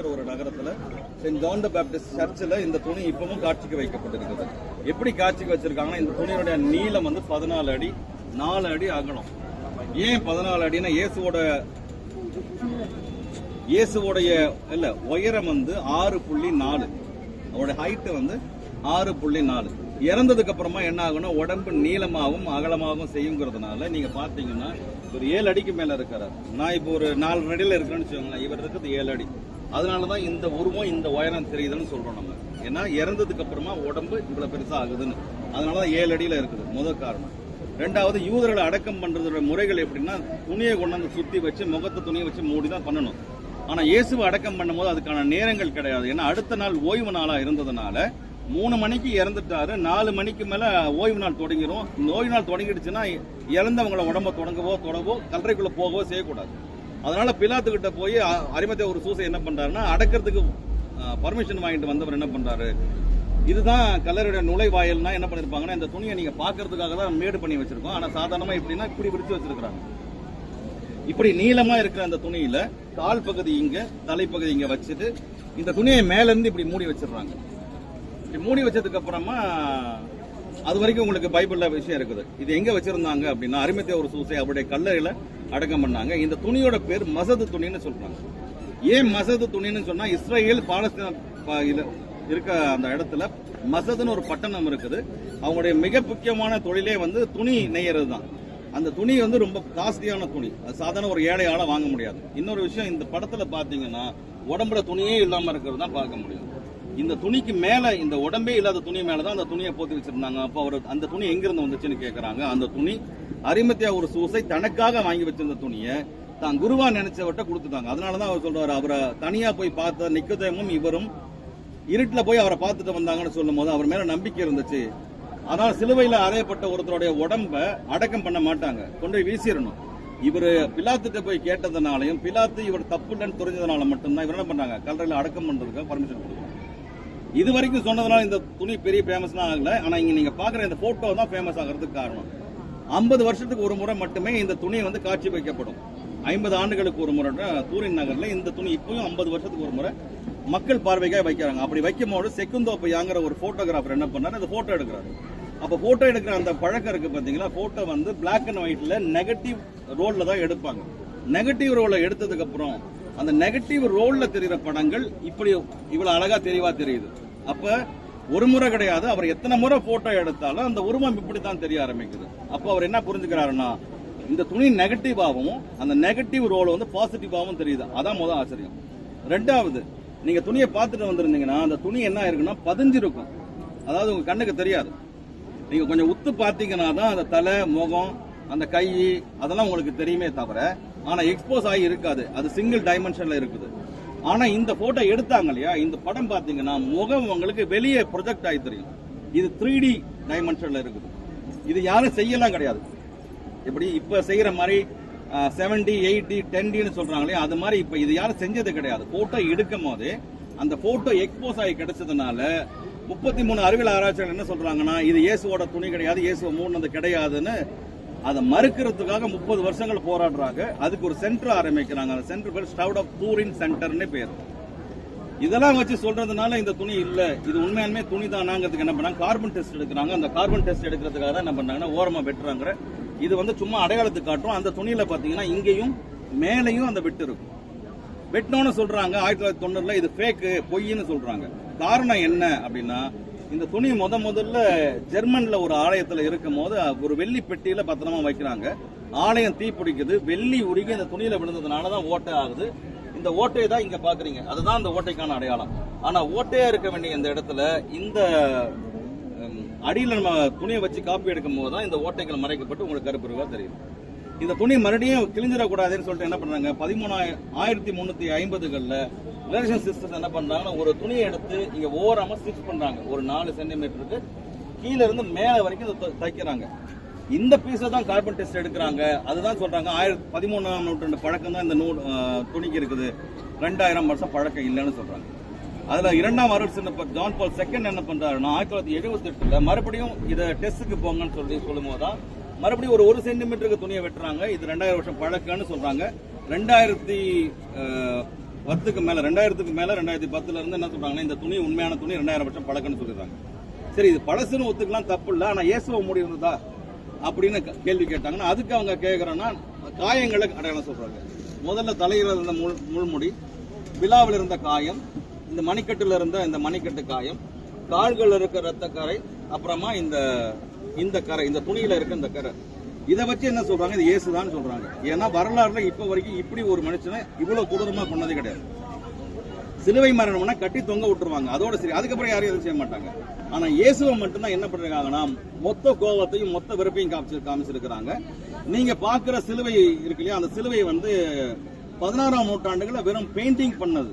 இருக்கிற ஒரு நகரத்துல சென்ட் ஜான் த பேப்டிஸ்ட் சர்ச்சில் இந்த துணி இப்பவும் காட்சிக்கு வைக்கப்பட்டிருக்குது. எப்படி காட்சிக்கு வச்சிருக்காங்கன்னா இந்த துணியோட நீளம் வந்து பதினாலு அடி நாலு அடி அகலம். ஏன் பதினாலு அடினா இயேசுவோட இயேசுவோடைய இல்ல உயரம் வந்து ஆறு புள்ளி நாலு. அவருடைய ஹைட் வந்து ஆறு புள்ளி நாலு. இறந்ததுக்கு அப்புறமா என்ன ஆகும்னா உடம்பு நீளமாகவும் அகலமாகவும் செய்யுங்கிறதுனால நீங்க பாத்தீங்கன்னா ஒரு ஏழு அடிக்கு மேல இருக்கிறார். நான் இப்போ ஒரு நாலு அடியில் இருக்கிறேன்னு வச்சுக்கோங்களேன் இவர் இருக்கிறது ஏழு அடி. அதனால தான் இந்த உருவம் இந்த உயரம் தெரியுதுன்னு சொல்றோம் நம்ம. ஏன்னா இறந்ததுக்கு அப்புறமா உடம்பு இவ்வளவு பெருசா ஆகுதுன்னு. அதனாலதான் ஏழு அடியில் இருக்குது முதல் காரணம். ரெண்டாவது யூதர்களை அடக்கம் பண்றதோட முறைகள் எப்படின்னா துணியை கொண்டாந்து சுத்தி வச்சு முகத்தை துணியை வச்சு மூடி தான் பண்ணணும். ஆனா இயேசுவை அடக்கம் பண்ணும்போது அதுக்கான நேரங்கள் கிடையாது. ஏன்னா அடுத்த நாள் ஓய்வு நாளா இருந்ததுனால மூணு மணிக்கு இறந்துட்டாரு நாலு மணிக்கு மேல ஓய்வு நாள் தொடங்கிரும். இந்த ஓய்வு நாள் தொடங்கிடுச்சுன்னா இறந்தவங்கள உடம்ப தொடங்கவோ தொடவோ கல்லறைக்குள்ள போகவோ செய்யக்கூடாது. அதனால பிலாத்துக்கிட்ட போய் அரிமத்தை ஒரு சூசை என்ன பண்றாருன்னா அடக்கிறதுக்கு பர்மிஷன் வாங்கிட்டு வந்தவர் என்ன பண்றாரு? இதுதான் கல்லறையோட நுழைவாயல்னா என்ன பண்ணிருப்பாங்கன்னா இந்த துணியை நீங்க பாக்குறதுக்காக தான் மேடு பண்ணி வச்சிருக்கோம். ஆனா சாதாரணமா இப்படின்னா இப்படி விரிச்சு வச்சிருக்கிறாங்க. இப்படி நீளமா இருக்கிற அந்த துணியில கால் பகுதி இங்க தலைப்பகுதி இங்க வச்சுட்டு இந்த துணியை மேல இருந்து இப்படி மூடி வச்சிடுறாங்க. இப்படி மூடி வச்சதுக்கு அப்புறமா அது வரைக்கும் உங்களுக்கு பைபிள்ல விஷயம் இருக்குது. இது எங்க வச்சிருந்தாங்க அப்படின்னா அருமத்தை ஒரு சூசை அவருடைய கல்லறையில அடக்கம் பண்ணாங்க. இந்த துணியோட பேர் மசது துணின்னு சொல்றாங்க. ஏன் மசது துணின்னு சொன்னா இஸ்ரேல் பாலஸ்தீன இருக்க அந்த இடத்துல மசதுன்னு ஒரு பட்டணம் இருக்குது. அவங்களுடைய மிக முக்கியமான தொழிலே வந்து துணி நெய்யறது தான் அந்த துணி வந்து ரொம்ப காஸ்ட்லியான துணி. அது சாதாரண ஒரு ஏழையால வாங்க முடியாது. இன்னொரு விஷயம் இந்த படத்துல பாத்தீங்கன்னா உடம்புல துணியே இல்லாம இருக்கிறது தான் பார்க்க முடியும். இந்த துணிக்கு மேல இந்த உடம்பே இல்லாத துணி மேலதான் அந்த துணியை போத்தி வச்சிருந்தாங்க. அப்ப அவர் அந்த துணி எங்கிருந்து வந்துச்சுன்னு கேக்குறாங்க. அந்த துணி அரிமத்தியா ஒரு சூசை தனக்காக வாங்கி வச்சிருந்த துணியை தான் குருவா நினைச்சவர்கிட்ட கொடுத்துட்டாங்க. அதனாலதான் அவர் சொல்றாரு அவரை தனியா போய் பார்த்த நிக்கதேமும் இவரும் இருட்டுல போய் அவரை பார்த்துட்டு வந்தாங்கன்னு சொல்லும் போது அவர் மேல நம்பிக்கை இருந்துச்சு. ஆனால் சிலுவையில அறையப்பட்ட ஒருத்தருடைய உடம்ப அடக்கம் பண்ண மாட்டாங்க. கொண்டு போய் வீசிடணும். இவர் பிலாத்துட்ட போய் கேட்டதுனாலையும் பிலாத்து இவர் தப்பு இல்லைன்னு தெரிஞ்சதுனால மட்டும்தான் இவர் என்ன பண்ணாங்க கல்லறையில அடக்கம் பண்றதுக்கு பர்மிஷன் கொடுக்குறாங்க இது வரைக்கும் சொன்னதுனால இந்த துணி பெரிய ஃபேமஸ்லாம் ஆகல. ஆனால் இங்கே நீங்கள் பார்க்குற இந்த ஃபோட்டோ தான் ஃபேமஸ் ஆகிறதுக்கு காரணம். ஐம்பது வருஷத்துக்கு ஒரு முறை மட்டுமே இந்த துணி வந்து காட்சி வைக்கப்படும். ஐம்பது ஆண்டுகளுக்கு ஒரு முறை தூரின் நகரில் இந்த துணி இப்போயும் ஐம்பது வருஷத்துக்கு ஒரு முறை மக்கள் பார்வைக்காக வைக்கிறாங்க. அப்படி வைக்கும் போது செக்குந்தோப்பையாங்கிற ஒரு ஃபோட்டோகிராஃபர் என்ன பண்ணார்? அந்த ஃபோட்டோ எடுக்கிறாரு. அப்போ ஃபோட்டோ எடுக்கிற அந்த பழக்கம் இருக்கு பார்த்தீங்களா ஃபோட்டோ வந்து பிளாக் அண்ட் ஒயிட்டில் நெகட்டிவ் ரோலில் தான் எடுப்பாங்க. நெகட்டிவ் ரோலை எடுத்ததுக்கப்புறம் அந்த நெகட்டிவ் ரோல்ல தெரிகிற படங்கள் இப்படி இவ்வளவு அழகா தெளிவா தெரியுது. அப்ப ஒரு முறை கிடையாது அவர் எத்தனை முறை போட்டோ எடுத்தாலும் அந்த உருவம் இப்படித்தான் தெரிய ஆரம்பிக்குது. அப்ப அவர் என்ன புரிஞ்சுக்கிறாருன்னா இந்த துணி நெகட்டிவாகவும் அந்த நெகட்டிவ் ரோல் வந்து பாசிட்டிவாகவும் தெரியுது. அதான் முதல் ஆச்சரியம். ரெண்டாவது நீங்க துணியை பார்த்துட்டு வந்திருந்தீங்கன்னா அந்த துணி என்ன இருக்குன்னா பதிஞ்சிருக்கும். அதாவது உங்க கண்ணுக்கு தெரியாது. நீங்க கொஞ்சம் உத்து பார்த்தீங்கன்னா தான் அந்த தலை முகம் அந்த கை அதெல்லாம் உங்களுக்கு தெரியுமே தவிர ஆனால் எக்ஸ்போஸ் ஆகி இருக்காது. அது சிங்கிள் டைமென்ஷனில் இருக்குது. ஆனால் இந்த ஃபோட்டோ எடுத்தாங்க இல்லையா? இந்த படம் பார்த்தீங்கன்னா முகம் உங்களுக்கு வெளியே ப்ரொஜெக்ட் ஆகி தெரியும். இது த்ரீ டி டைமென்ஷனில் இருக்குது. இது யாரும் செய்யலாம் கிடையாது. எப்படி? இப்போ செய்கிற மாதிரி செவன்டி எயிட்டி டென்டின்னு சொல்கிறாங்களே அது மாதிரி இப்போ இது யாரும் செஞ்சது கிடையாது. ஃபோட்டோ எடுக்கும் போது அந்த ஃபோட்டோ எக்ஸ்போஸ் ஆகி கிடைச்சதுனால முப்பத்தி மூணு அறிவியல் ஆராய்ச்சியாளர் என்ன சொல்கிறாங்கன்னா இது இயேசுவோட துணி கிடையாது இயேசுவை மூணது கிடையாதுன்னு அதை மறுக்கிறதுக்காக முப்பது வருஷங்கள் போராடுறாங்க. அதுக்கு ஒரு சென்டர் ஆரம்பிக்கிறாங்க. அந்த சென்டர் பேர் ஸ்டவுட் ஆஃப் பூரின் சென்டர்னு பேர். இதெல்லாம் வச்சு சொல்றதுனால இந்த துணி இல்ல. இது உண்மையாலுமே துணி தானாங்கிறதுக்கு என்ன பண்ணாங்க? கார்பன் டெஸ்ட் எடுக்கிறாங்க. அந்த கார்பன் டெஸ்ட் எடுக்கிறதுக்காக தான் என்ன பண்றாங்கன்னா ஓரமா வெட்டுறாங்க இது வந்து சும்மா அடையாளத்துக்கு காட்டும் அந்த துணியில பாத்தீங்கன்னா இங்கேயும் மேலையும் அந்த வெட்டு இருக்கும். வெட்டினோன்னு சொல்றாங்க. ஆயிரத்தி தொள்ளாயிரத்தி தொண்ணூறுல இது ஃபேக்கு பொய்ன்னு சொல்றாங்க. காரணம் என்ன அப்படின்னா இந்த துணி முத முதல்ல ஜெர்மன்ல ஒரு ஆலயத்துல இருக்கும் போது ஒரு வெள்ளி பெட்டியில பத்திரமா வைக்கிறாங்க. ஆலயம் தீ பிடிக்குது. வெள்ளி உருகி இந்த துணியில விழுந்ததுனால தான் ஓட்டை ஆகுது. இந்த ஓட்டையை தான் இங்க பாக்குறீங்க. அதுதான் இந்த ஓட்டைக்கான அடையாளம். ஆனா ஓட்டையா இருக்க வேண்டிய இந்த இடத்துல இந்த அடியில் நம்ம துணியை வச்சு காப்பி எடுக்கும் போது தான் இந்த ஓட்டைகள் மறைக்கப்பட்டு உங்களுக்கு கருப்பு தெரியும். இந்த துணி மறுபடியும் கிழிஞ்சிடக்கூடாதுன்னு சொல்லிட்டு என்ன பண்றாங்க? பதிமூணாயிரம் ஆயிரத்தி முன்னூத்தி ஐம்பதுகள்ல ரிலேஷன் சிஸ்டர்ஸ் என்ன பண்றாங்கன்னா ஒரு துணியை எடுத்து இங்க ஓரமா ஸ்டிச் பண்றாங்க. ஒரு நாலு சென்டிமீட்டருக்கு கீழே இருந்து மேலே வரைக்கும் இதை த- தைக்கிறாங்க. இந்த பீஸை தான் கார்பன் டெஸ்ட் எடுக்கிறாங்க. அதுதான் சொல்றாங்க ஆயிரத்தி பதிமூணாம் நூற்றாண்டு பழக்கம் தான் இந்த நூல் துணிக்கு இருக்குது. ரெண்டாயிரம் வருஷம் பழக்கம் இல்லைன்னு சொல்றாங்க. அதுல இரண்டாம் அருள் ஜான் பால் செகண்ட் என்ன பண்றாருன்னா ஆயிரத்தி தொள்ளாயிரத்தி எழுபத்தி எட்டுல மறுபடியும் இதை டெஸ்ட்டுக்கு போங்கன்னு சொல்லி சொல்லும் போதுதான் மறுபடியும் ஒரு ஒரு சென்டிமீட்டருக்கு துணியை வெட்டுறாங்க. இது ரெண்டாயிரம் வருஷம் பழக்கம்னு சொல்றாங்க. ரெண்டாயிரத்தி பத்துக்கு மேல ரெண்டாயிரத்துக்கு மேல ரெண்டாயிரத்தி பத்துல இருந்து என்ன சொல்றாங்கன்னா இந்த துணி உண்மையான துணி ரெண்டாயிரம் வருஷம் பழக்கம்னு சொல்லிடுறாங்க. சரி இது பழசுன்னு ஒத்துக்கலாம் தப்பு இல்லை ஆனா இயேசுவ முடி இருந்ததா? அப்படின்னு கேள்வி கேட்டாங்கன்னா அதுக்கு அவங்க கேட்கறேன்னா காயங்களை அடையாளம் சொல்றாங்க. முதல்ல தலையில இருந்த முள் முள்முடி விழாவில் இருந்த காயம் இந்த மணிக்கட்டுல இருந்த இந்த மணிக்கட்டு காயம் கால்கள் இருக்க ரத்தக்கரை அப்புறமா இந்த இந்த கரை இந்த துணியில இருக்க இந்த கரை. இதை வச்சு என்ன சொல்றாங்க? இது இயேசுதான் சொல்றாங்க. ஏன்னா வரலாறுல இப்ப வரைக்கும் இப்படி ஒரு மனுஷனை இவ்வளவு கொடூரமா பண்ணது கிடையாது. சிலுவை மரணம்னா கட்டி தொங்க விட்டுருவாங்க. அதோட சரி அதுக்கப்புறம் யாரும் எதுவும் செய்ய மாட்டாங்க. ஆனா இயேசுவை மட்டும்தான் என்ன பண்ணிருக்காங்கன்னா மொத்த கோபத்தையும் மொத்த வெறுப்பையும் காமிச்சு காமிச்சிருக்கிறாங்க. நீங்க பாக்குற சிலுவை இருக்கு இல்லையா? அந்த சிலுவை வந்து பதினாறாம் நூற்றாண்டுகள வெறும் பெயிண்டிங் பண்ணது.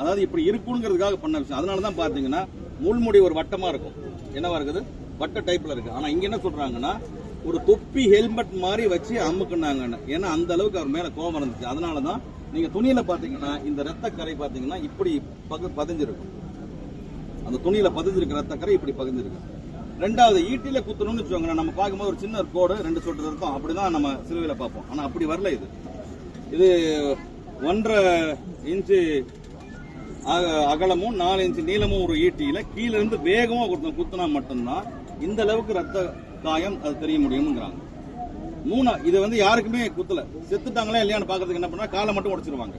அதாவது இப்படி இருக்குங்கிறதுக்காக பண்ண விஷயம். அதனால தான் பாத்தீங்கன்னா முள்முடி ஒரு வட்டமா இருக்கும். என்னவா இருக்குது? வட்ட டைப்ல இருக்கு. ஆனா இங்க என்ன சொல்றாங்கன்னா ஒரு தொப்பி ஹெல்மெட் மாதிரி வச்சு அமுக்குனாங்கன்னு. ஏன்னா அந்த அளவுக்கு அவர் மேல கோபம் இருந்துச்சு. அதனால தான் நீங்க துணியில பாத்தீங்கன்னா இந்த ரத்த கரை பாத்தீங்கன்னா இப்படி பகு பதிஞ்சிருக்கும். அந்த துணியில பதிஞ்சிருக்க ரத்த கரை இப்படி பதிஞ்சிருக்கு ரெண்டாவது ஈட்டில குத்தணும்னு வச்சுக்கோங்க நம்ம பார்க்கும்போது ஒரு சின்ன கோடு ரெண்டு சொட்டு இருக்கும். அப்படிதான் நம்ம சிலுவையில பார்ப்போம். ஆனா அப்படி வரல இது. இது ஒன்றரை இன்ச்சு அக- அகலமும் நாலு இன்ச்சு நீளமும் ஒரு ஈட்டியில கீழே இருந்து வேகமா குத்தணும் குத்துனா மட்டும்தான் இந்த அளவுக்கு ரத்த காயம் அது தெரிய முடியும்ங்கிறாங்க. மூணா இது வந்து யாருக்குமே குத்தல. செத்துட்டாங்களா இல்லையான்னு பாக்குறதுக்கு என்ன பண்ணா காலை மட்டும் உடச்சிருவாங்க.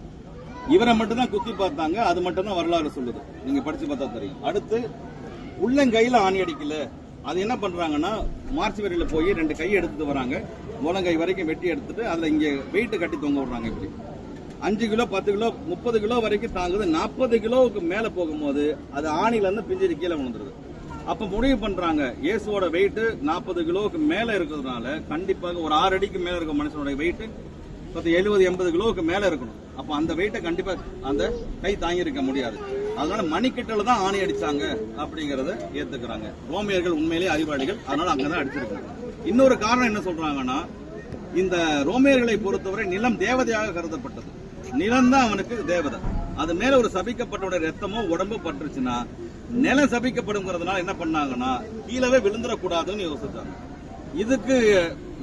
இவரை மட்டும் தான் குத்தி பார்த்தாங்க. அது மட்டும் தான் வரலாறு சொல்லுது. நீங்க படிச்சு பார்த்தா தெரியும். அடுத்து உள்ளங்கையில ஆணி அடிக்கல. அது என்ன பண்றாங்கன்னா மார்ச் வரையில போய் ரெண்டு கை எடுத்துட்டு வராங்க. முழங்கை வரைக்கும் வெட்டி எடுத்துட்டு அதுல இங்க வெயிட்டு கட்டி தொங்க விடுறாங்க இப்படி. அஞ்சு கிலோ பத்து கிலோ முப்பது கிலோ வரைக்கும் தாங்குது. நாற்பது கிலோவுக்கு மேல போகும்போது அது ஆணில இருந்து பிஞ்சிட்டு கீழே விழுந்துருது. அப்ப முடிவு பண்றாங்க. இயேசுவோட வெயிட் நாற்பது கிலோவுக்கு மேல இருக்கிறதுனால கண்டிப்பாக ஒரு ஆறு அடிக்கு மேல இருக்க மனுஷனோட வெயிட் பத்து எழுபது எண்பது கிலோவுக்கு மேல இருக்கணும். அப்ப அந்த வெயிட்டை கண்டிப்பா அந்த கை தாங்கி இருக்க முடியாது. அதனால மணிக்கட்டில் தான் ஆணி அடிச்சாங்க அப்படிங்கறத ஏத்துக்கிறாங்க. ரோமியர்கள் உண்மையிலேயே அறிவாளிகள். அதனால அங்கதான் அடிச்சிருக்காங்க. இன்னொரு காரணம் என்ன சொல்றாங்கன்னா இந்த ரோமியர்களை பொறுத்தவரை நிலம் தேவதையாக கருதப்பட்டது. நிலம் தான் அவனுக்கு தேவதை. அது மேல ஒரு சபிக்கப்பட்டோட ரத்தமோ உடம்போ பட்டுருச்சுன்னா நிலம் சபிக்கப்படுங்கிறதுனால என்ன பண்ணாங்கன்னா கீழவே விழுந்துடக்கூடாதுன்னு யோசிச்சாங்க. இதுக்கு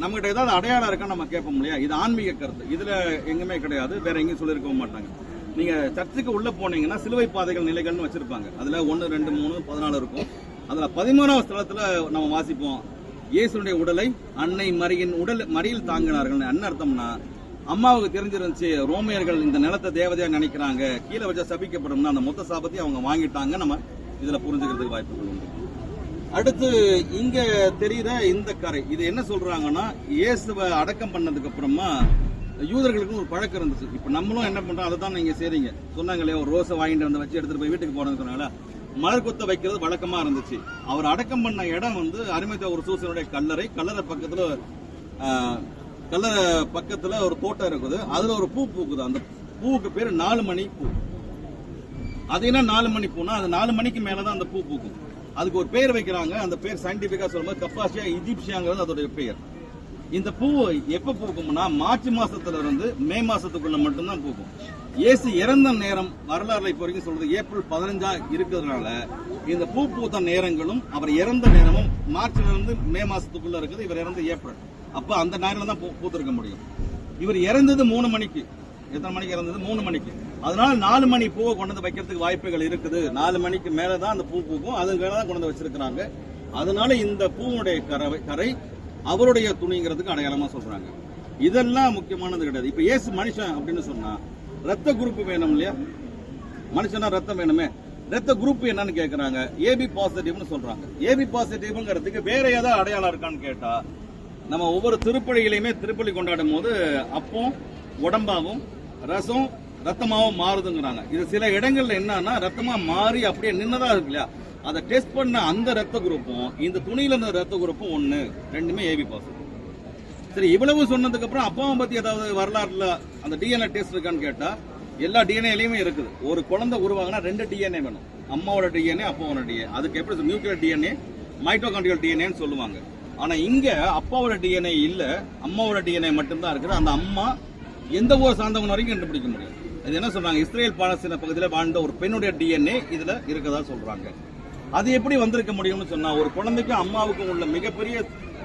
நம்மகிட்ட ஏதாவது அடையாளம் இருக்கா நம்ம கேட்போம் இல்லையா? இது ஆன்மீக கருத்து. இதுல எங்குமே கிடையாது. வேற எங்கேயும் சொல்லியிருக்கவும் மாட்டாங்க. நீங்க சர்ச்சுக்கு உள்ள போனீங்கன்னா சிலுவை பாதைகள் நிலைகள்னு வச்சிருப்பாங்க. அதுல ஒன்னு ரெண்டு மூணு பதினாலு இருக்கும். அதுல பதிமூணாவது ஸ்தலத்துல நம்ம வாசிப்போம். இயேசுடைய உடலை அன்னை மரியின் உடல் மறியில் தாங்கினார்கள். என்ன அர்த்தம்னா அம்மாவுக்கு தெரிஞ்சிருந்துச்சு ரோமியர்கள் இந்த நிலத்தை தேவதையா நினைக்கிறாங்க. கீழே வச்சா சபிக்கப்படும்னா அந்த மொத்த சாபத்தையும் அவங்க வாங்கிட்டாங்க. நம்ம இதுல புரிஞ்சுக்கிறதுக்கு வாய்ப்புகள் உண்டு. அடுத்து இங்க தெரியுற இந்த கரை இது என்ன சொல்றாங்கன்னா இயேசுவை அடக்கம் பண்ணதுக்கு அப்புறமா யூதர்களுக்கு ஒரு பழக்கம் இருந்துச்சு. இப்போ நம்மளும் என்ன பண்றோம் அதை தான் நீங்க செய்றீங்க. சொன்னாங்களே ஒரு ரோஸை வாங்கிட்டு வந்து வச்சு எடுத்துட்டு போய் வீட்டுக்கு போனது சொன்னாங்களா மலர் கொத்த வைக்கிறது வழக்கமா இருந்துச்சு. அவர் அடக்கம் பண்ண இடம் வந்து அருமைத்த ஒரு சூசனுடைய கல்லறை கல்லறை பக்கத்துல கல்லறை பக்கத்துல ஒரு தோட்டம் இருக்குது. அதுல ஒரு பூ பூக்குது. அந்த பூவுக்கு பேர் நாலு மணி பூ. அது நாலு மணி பூனா அது நாலு மணிக்கு மேலதான் அந்த பூ பூக்கும். அதுக்கு ஒரு பேர் வைக்கிறாங்க அந்த பேர் சயின்டிபிக்கா சொல்லும்போது கப்பாசியா இஜிப்சியாங்கிறது அதோட பெயர் இந்த பூ எப்ப பூக்கும்னா மார்ச் மாசத்துல இருந்து மே மாசத்துக்குள்ள மட்டும்தான் பூக்கும். இயேசு இறந்த நேரம் வரலாறுல இப்போ வரைக்கும் சொல்றது ஏப்ரல் பதினஞ்சா இருக்கிறதுனால இந்த பூ பூத்த நேரங்களும் அவர் இறந்த நேரமும் மார்ச்ல இருந்து மே மாசத்துக்குள்ள இருக்குது இவர் இறந்து ஏப்ரல். அப்ப அந்த நேரம் தான் பூ பூத்திருக்க முடியும். இவர் இறந்தது மூணு மணிக்கு. எத்தனை மணிக்கு இறந்தது? மூணு மணிக்கு. அதனால நாலு மணி பூவை கொண்டு வந்து வைக்கிறதுக்கு வாய்ப்புகள் இருக்குது. நாலு மணிக்கு மேலே தான் அந்த பூ பூக்கும். அது மேலே தான் கொண்டு வந்து வச்சிருக்கிறாங்க. அதனால இந்த பூவுடைய கரை கரை அவருடைய துணிங்கிறதுக்கு அடையாளமா சொல்றாங்க. இதெல்லாம் முக்கியமானது கிடையாது. இப்ப இயேசு மனுஷன் அப்படின்னு சொன்னா ரத்த குரூப் வேணும் இல்லையா? மனுஷனா ரத்தம் வேணுமே? ரத்த குரூப் என்னன்னு கேட்கறாங்க ஏபி பாசிட்டிவ்னு சொல்றாங்க. ஏபி பாசிட்டிவ்ங்கிறதுக்கு வேற ஏதாவது அடையாளம் இருக்கான்னு கேட்டா நம்ம ஒவ்வொரு திருப்பலிகளையுமே திருப்பலி கொண்டாடும் போது அப்போ உடம்பாகவும் ரசம் ரத்தமாகவும் மாறுதுங்கிறாங்க. இது சில இடங்கள்ல என்னன்னா ரத்தமா மாறி அப்படியே நின்னதா இருக்கு இல்லையா? அதை டெஸ்ட் பண்ண அந்த ரத்த குரூப்பும் இந்த துணியில இருந்த ரத்த குரூப்பும் ஒண்ணு ரெண்டுமே ஏபி பாசிட்டிவ் சரி இவ்வளவு சொன்னதுக்கு அப்புறம் அப்பாவை பத்தி ஏதாவது வரலாறுல அந்த டிஎன்ஏ டெஸ்ட் இருக்கான்னு கேட்டா எல்லா டிஎன்ஏலையுமே இருக்குது. ஒரு குழந்தை உருவாகினா ரெண்டு டிஎன்ஏ வேணும். அம்மாவோட டிஎன்ஏ அப்பாவோட டிஎன்ஏ அதுக்கு எப்படி நியூக்ளியர் டிஎன்ஏ மைட்டோகாண்ட்ரியல் டிஎன்ஏன்னு சொல்லுவாங்க. ஆனா இங்க அப்பாவோட டிஎன்ஏ இல்ல அம்மாவோட டிஎன்ஏ மட்டும்தான் இருக்குது. அந்த அம்மா எந்த ஊர் சார்ந்தவங்க வரைக்கும் கண்டுபிடிக்க முடியும்? இது என்ன சொல்றாங்க? இஸ்ரேல் பாலஸ்தீன பகுதியில் வாழ்ந்த ஒரு பெண்ணுடைய டிஎன்ஏ இதுல இருக்கதா சொல்றாங்க. அது எப்படி வந்திருக்க முடியும்னு சொன்னா ஒரு குழந்தைக்கும் அம்மாவுக்கும் உள்ள மிகப்பெரிய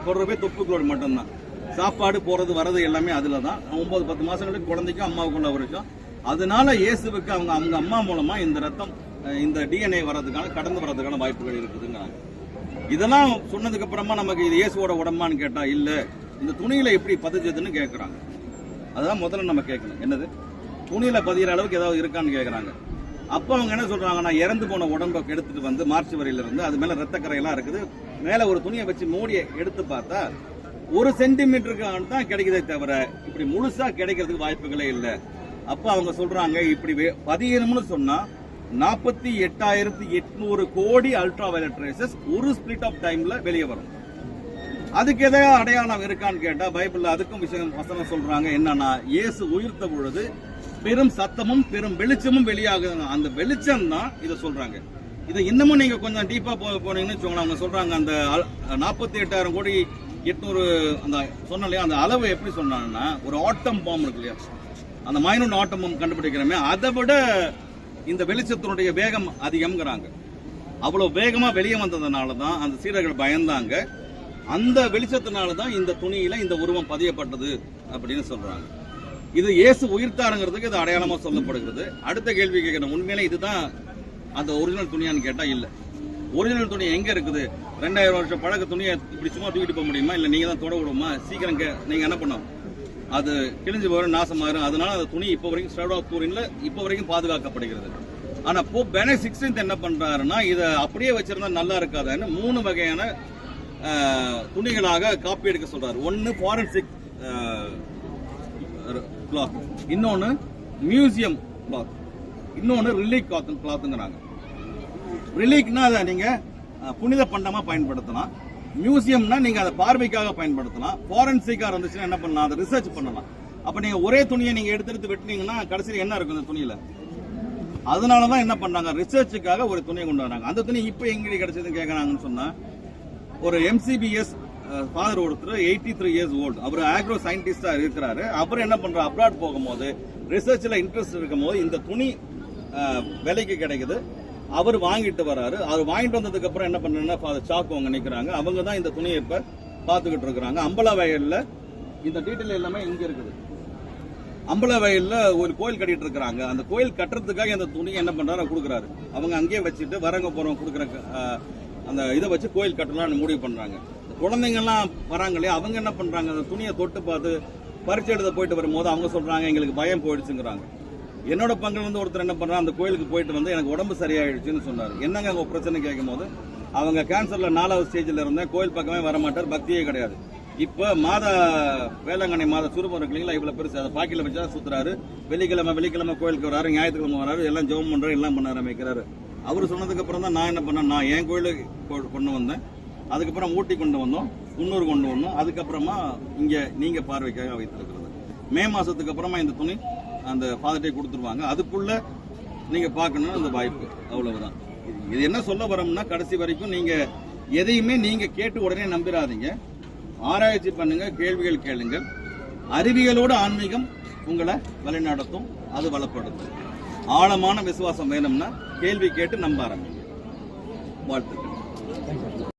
தொடர்பே தொப்புக்களோடு மட்டும்தான். சாப்பாடு போறது வரது எல்லாமே அதுல தான் ஒன்பது பத்து மாசங்களுக்கு குழந்தைக்கும் அம்மாவுக்கும் உள்ள வரைக்கும் அதனால இயேசுவுக்கு அவங்க அவங்க அம்மா மூலமா இந்த ரத்தம் இந்த டிஎன்ஏ வர்றதுக்கான கடந்து வர்றதுக்கான வாய்ப்புகள் இருக்குதுங்கிறாங்க. இதெல்லாம் சொன்னதுக்கு அப்புறமா நமக்கு இது இயேசுவோட உடம்பான்னு கேட்டா இல்ல இந்த துணியில எப்படி பதிஞ்சதுன்னு கேட்கறாங்க அதுதான் முதல்ல நம்ம கேட்கணும். என்னது? துணியில் பதிகிற அளவுக்கு ஏதாவது இருக்கான்னு கேட்குறாங்க அப்போ அவங்க என்ன சொல்கிறாங்கன்னா இறந்து போன உடம்பை எடுத்துட்டு வந்து மார்ச் வரையிலிருந்து அது மேலே ரத்தக்கரையெல்லாம் இருக்குது. மேலே ஒரு துணியை வச்சு மூடியை எடுத்து பார்த்தா ஒரு சென்டிமீட்டருக்கு தான் கிடைக்குதே தவிர இப்படி முழுசாக கிடைக்கிறதுக்கு வாய்ப்புகளே இல்லை. அப்போ அவங்க சொல்கிறாங்க இப்படி வே- பதியணும்னு சொன்னால் நாற்பத்தி எட்டாயிரத்தி எட்நூறு கோடி அல்ட்ரா வயலட் ரேசஸ் ஒரு ஸ்பிளிட் ஆஃப் டைம்ல வெளியே வரும். அதுக்கு எதாவது அடையாளம் இருக்கான்னு கேட்டா பைபிள்ல அதுக்கும் விஷயம் வசனம் சொல்றாங்க என்னன்னா இயேசு உயிர்த்த பொழுது பெரும் சத்தமும் பெரும் வெளிச்சமும் வெளியாகுது அந்த வெளிச்சம் தான் இதை சொல்றாங்க. இதை இன்னமும் நீங்க கொஞ்சம் டீப்பா போ போனீங்கன்னு வச்சுக்கோங்களேன் அவங்க சொல்றாங்க அந்த நாற்பத்தி எட்டாயிரம் கோடி எட்நூறு அந்த சொன்ன இல்லையா அந்த அளவு எப்படி சொன்னாங்கன்னா ஒரு ஆட்டம் பாம்பு இருக்கு இல்லையா அந்த மைனூட் ஆட்டம் பாம்பு கண்டுபிடிக்கிறோமே அதை விட இந்த வெளிச்சத்தினுடைய வேகம் அதிகம்ங்கிறாங்க. அவ்வளவு வேகமா வெளியே வந்ததுனால தான் அந்த சீடர்கள் பயந்தாங்க. அந்த வெளிச்சத்தினால தான் இந்த துணியில இந்த உருவம் பதியப்பட்டது அப்படின்னு சொல்றாங்க. இது இயேசு உயிர்த்தாருங்கிறதுக்கு இது அடையாளமாக சொல்லப்படுகிறது. அடுத்த கேள்வி கேட்கணும் உண்மையிலே இதுதான் அந்த ஒரிஜினல் துணியான்னு கேட்டால் இல்லை. ஒரிஜினல் துணி எங்கே இருக்குது? ரெண்டாயிரம் வருஷம் பழக்க துணியை இப்படி சும்மா தூக்கிட்டு போக முடியுமா? இல்லை நீங்கள் தான் தொட விடுமா சீக்கிரம் கே- நீங்கள் என்ன பண்ணணும்? அது கிழிஞ்சு போகிற நாசமாயிரும் அதனால அந்த துணி இப்போ வரைக்கும் ஸ்டேட் ஆஃப் இப்போ வரைக்கும் பாதுகாக்கப்படுகிறது. ஆனால் போ பெனே சிக்ஸ்டீன்த் என்ன பண்ணுறாருன்னா இதை அப்படியே வச்சிருந்தா நல்லா இருக்காதுன்னு மூணு வகையான துணிகளாக காப்பி எடுக்க சொல்கிறார் ஒன்று ஃபாரன்சிக் கிளாத் இன்னொன்னு மியூசியம் கிளாத் இன்னொன்று ரிலீக் கிளாத் கிளாத்துங்கிறாங்க ரிலீக்னா அதை நீங்கள் புனித பண்டமாக பயன்படுத்தலாம். மியூசியம்னா நீங்கள் அதை பார்வைக்காக பயன்படுத்தலாம். ஃபாரன்சிக்காக இருந்துச்சுன்னா என்ன பண்ணலாம்? அதை ரிசர்ச் பண்ணலாம். அப்போ நீங்கள் ஒரே துணியை நீங்கள் எடுத்து எடுத்து வெட்டினீங்கன்னா கடைசியில் என்ன இருக்கும் இந்த துணியில்? அதனால தான் என்ன பண்ணாங்க ரிசர்ச்சுக்காக ஒரு துணியை கொண்டு வராங்க. அந்த துணி இப்போ எங்கே கிடைச்சதுன்னு கேட்குறாங்கன்னு சொன்னால் ஒரு எம்சிபிஎஸ் ஃபாதர் ஒருத்தர் எயிட்டி த்ரீ இயர்ஸ் ஓல்டு அவர் ஆக்ரோ சயின்டிஸ்டா இருக்கிறாரு. அவர் என்ன பண்றாரு? அப்ராட் போகும்போது ரிசர்ச்ல இன்ட்ரெஸ்ட் இருக்கும் போது இந்த துணி விலைக்கு கிடைக்குது. அவர் வாங்கிட்டு வராரு. அவர் வாங்கிட்டு வந்ததுக்கு அப்புறம் என்ன பண்றாங்கன்னா ஃபாதர் சாக்கு அவங்க நிற்கிறாங்க அவங்க தான் இந்த துணியை இப்ப பார்த்துக்கிட்டு இருக்கிறாங்க. அம்பலா வயலில் இந்த டீட்டெயில் எல்லாமே இங்க இருக்குது. அம்பல வயல்ல ஒரு கோயில் கட்டிட்டு இருக்கிறாங்க. அந்த கோயில் கட்டுறதுக்காக அந்த துணியை என்ன பண்றாரு? கொடுக்குறாரு. அவங்க அங்கேயே வச்சுட்டு வரவங்க போறவங்க கொடுக்குற அந்த இதை வச்சு கோயில் கட்டலாம்னு முடிவு பண்றாங்க. குழந்தைங்கள்லாம் வராங்க இல்லையா? அவங்க என்ன பண்றாங்க? அந்த துணியை தொட்டு பார்த்து பரிச்சை எழுத போயிட்டு வரும்போது அவங்க சொல்றாங்க எங்களுக்கு பயம் போயிடுச்சுங்கிறாங்க. என்னோட பங்குல இருந்து ஒருத்தர் என்ன பண்றா அந்த கோயிலுக்கு போயிட்டு வந்து எனக்கு உடம்பு சரியாயிடுச்சுன்னு சொன்னார். என்னங்க அவங்க பிரச்சனை கேட்கும்போது? அவங்க கேன்சர்ல நாலாவது ஸ்டேஜில் இருந்தேன் கோயில் பக்கமே வர மாட்டார் பக்தியே கிடையாது. இப்போ மாத வேளாங்கண்ணி மாத சுருபம் இருக்கு இல்லைங்களா? இவ்வளவு பெருசு. அதை பாக்கில வச்சா சுத்துறாரு. வெள்ளிக்கிழமை வெள்ளிக்கிழமை கோயிலுக்கு வராரு ஞாயிற்றுக்கிழமை வராரு எல்லாம் ஜெபம் பண்ணுறாரு எல்லாம் பண்ண ஆரம்பிக்கிறாரு. அவர் சொன்னதுக்கு அப்புறம் தான் நான் என்ன பண்ணேன்? நான் என் கோயிலுக்கு கொண்டு வந்தேன். அதுக்கப்புறம் ஊட்டி கொண்டு வந்தோம் குன்னூர் கொண்டு வந்தோம். அதுக்கப்புறமா இங்கே நீங்கள் பார்வைக்காக வைத்திருக்கிறது. மே மாதத்துக்கு அப்புறமா இந்த துணி அந்த ஃபாதர்டே கொடுத்துருவாங்க. அதுக்குள்ள நீங்கள் பார்க்கணும்னு அந்த வாய்ப்பு அவ்வளவுதான். இது என்ன சொல்ல வரோம்னா கடைசி வரைக்கும் நீங்கள் எதையுமே நீங்கள் கேட்டு உடனே நம்பிடாதீங்க ஆராய்ச்சி பண்ணுங்க கேள்விகள் கேளுங்கள். அறிவியலோட ஆன்மீகம் உங்களை வழிநடத்தும் அது வளப்படுத்தும். ஆழமான விசுவாசம் வேணும்னா கேள்வி கேட்டு நம்ப ஆரம்பிங்க. வாழ்த்துக்கள்.